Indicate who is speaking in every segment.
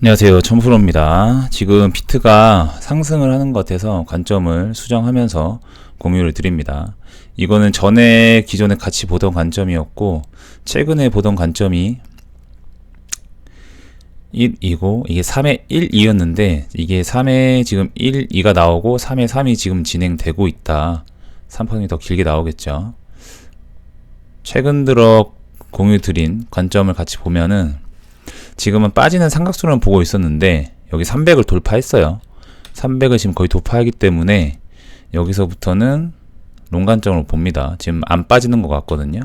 Speaker 1: 안녕하세요. 천프로입니다. 지금 비트가 상승을 하는 것 같아서 관점을 수정하면서 공유를 드립니다. 이거는 전에 기존에 같이 보던 관점이었고, 최근에 보던 관점이 1이고, 이게 3의 1, 2였는데, 이게 3의 지금 1, 2가 나오고, 3의 3이 지금 진행되고 있다. 3펀이 더 길게 나오겠죠. 최근 들어 공유 드린 관점을 같이 보면은, 지금은 빠지는 삼각수를 보고 있었는데 여기 300을 돌파했어요. 300을 지금 거의 돌파하기 때문에 여기서부터는 롱관점으로 봅니다. 지금 안 빠지는 것 같거든요.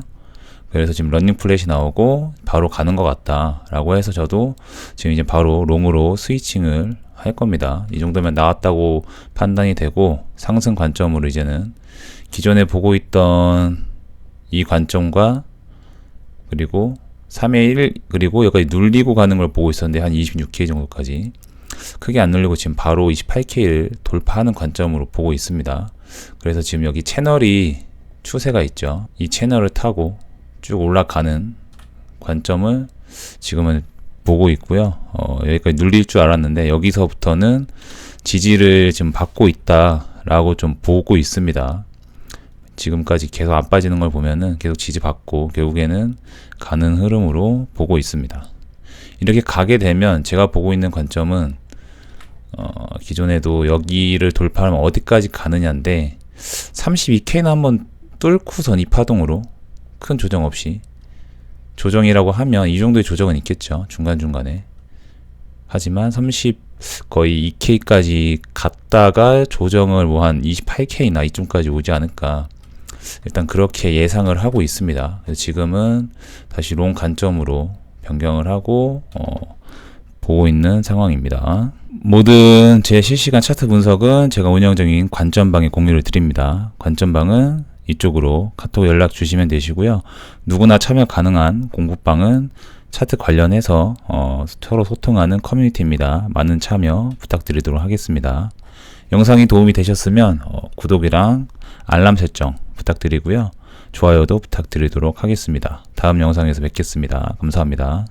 Speaker 1: 그래서 지금 런닝 플랫이 나오고 바로 가는 것 같다라고 해서 저도 지금 이제 바로 롱으로 스위칭을 할 겁니다. 이 정도면 나왔다고 판단이 되고 상승 관점으로 이제는 기존에 보고 있던 이 관점과 그리고 3의 1 그리고 여기까지 눌리고 가는 걸 보고 있었는데 한 26K 정도까지 크게 안 눌리고 지금 바로 28K를 돌파하는 관점으로 보고 있습니다. 그래서 지금 여기 채널이 추세가 있죠. 이 채널을 타고 쭉 올라가는 관점을 지금은 보고 있고요. 어, 여기까지 눌릴 줄 알았는데 여기서부터는 지지를 지금 받고 있다라고 좀 보고 있습니다. 지금까지 계속 안 빠지는 걸 보면은 계속 지지받고 결국에는 가는 흐름으로 보고 있습니다. 이렇게 가게 되면 제가 보고 있는 관점은 어, 기존에도 여기를 돌파하면 어디까지 가느냐인데 32K는 한번 뚫고선 이 파동으로 큰 조정 없이 조정이라고 하면 이 정도의 조정은 있겠죠 중간중간에 하지만 30 거의 2K까지 갔다가 조정을 뭐 한 28K나 이쯤까지 오지 않을까 일단 그렇게 예상을 하고 있습니다. 지금은 다시 롱 관점으로 변경을 하고 어, 보고 있는 상황입니다. 모든 제 실시간 차트 분석은 제가 운영적인 관점방에 공유를 드립니다. 관점방은 이쪽으로 카톡 연락 주시면 되시고요. 누구나 참여 가능한 공부방은 차트 관련해서 어, 서로 소통하는 커뮤니티입니다. 많은 참여 부탁드리도록 하겠습니다. 영상이 도움이 되셨으면 어, 구독이랑 알람 설정 부탁드리고요. 좋아요도 부탁드리도록 하겠습니다. 다음 영상에서 뵙겠습니다. 감사합니다.